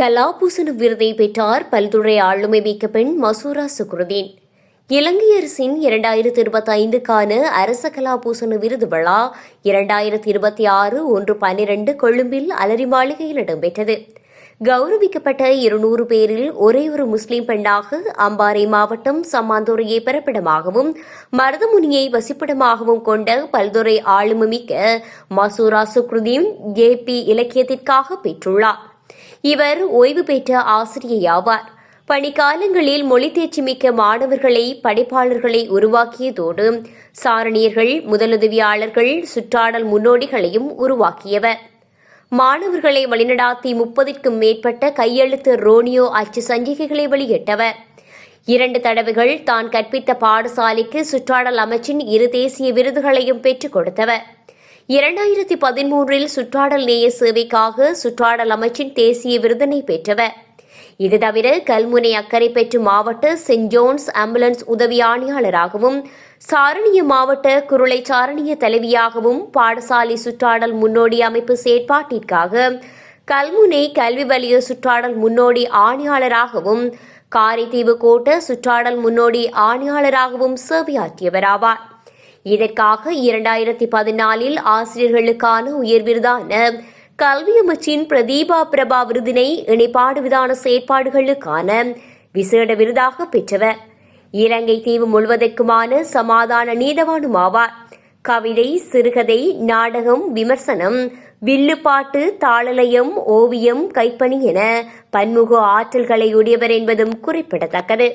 கலாபூசண விருதை பெற்றார் பல்துறை ஆளுமை மிக்க பெண் மசூரா சுக்ருதீன். இலங்கை அரசின் இரண்டாயிரத்தி இருபத்தி ஐந்துக்கான அரச கலாபூசண விருது விழா இரண்டாயிரத்தி இருபத்தி ஆறு ஒன்று பன்னிரண்டு கொழும்பில் அலரி மாளிகையில் இடம்பெற்றது. கௌரவிக்கப்பட்ட இருநூறு பேரில் ஒரே ஒரு முஸ்லிம் பெண்ணாக அம்பாறை மாவட்டம் சம்மாந்துறையை பிறப்பிடமாகவும் மருதமுனியை வசிப்பிடமாகவும் கொண்ட பல்துறை ஆளுமிக்க மசூரா சுக்ருதீன் ஏபி இலக்கியத்திற்காக பெற்றுள்ளார். இவர் ஓய்வு பெற்ற ஆசிரியையாவார். பணிக்காலங்களில் மொழி தேர்ச்சி மிக்க மாணவர்களை படைப்பாளர்களை உருவாக்கியதோடு சாரணியர்கள் முதலுதவியாளர்கள் சுற்றாடல் முன்னோடிகளையும் உருவாக்கியவர். மாணவர்களை வழிநடாத்தி முப்பதிற்கும் மேற்பட்ட கையெழுத்து ரோனியோ அச்சு சஞ்சிகைகளை வெளியிட்டவர். இரண்டு தடவைகள் தான் கற்பித்த பாடசாலைக்கு சுற்றாடல் அமைச்சின் இரு தேசிய விருதுகளையும் பெற்றுக் கொடுத்தவர். இரண்டாயிரத்தி பதிமூன்றில் சுற்றாடல் நேய சேவைக்காக சுற்றாடல் அமைச்சின் தேசிய விருதினை பெற்றவர். இது தவிர கல்முனை அக்கறை பெற்று மாவட்ட சென்ட் ஜோன்ஸ் ஆம்புலன்ஸ் உதவி ஆணையாளராகவும் சாரணிய மாவட்ட குருளை சாரணிய தலைவியாகவும் பாடசாலை சுற்றாடல் முன்னோடி அமைப்பு செயற்பாட்டிற்காக கல்முனை கல்வி வலிய சுற்றாடல் முன்னோடி ஆணையாளராகவும் காரைதீவு கோட்ட சுற்றாடல் முன்னோடி ஆணையாளராகவும் சேவையாற்றியவராவார் இதற்காக இரண்டாயிரத்தி பதினாலில் ஆசிரியர்களுக்கான உயர் விருதான கல்வி அமைச்சின் பிரதீபா பிரபா விருதினை இணைப்பாடு விதான செயற்பாடுகளுக்கான விசேட விருதாக பெற்றவர். இலங்கை தீவு முழுவதற்குமான சமாதான நீதவானும் ஆவார். கவிதை சிறுகதை நாடகம் விமர்சனம் வில்லுப்பாட்டு தாளலயம் ஓவியம் கைப்பணி என பன்முக ஆற்றல்களை உடையவர் என்பதும் குறிப்பிடத்தக்கது.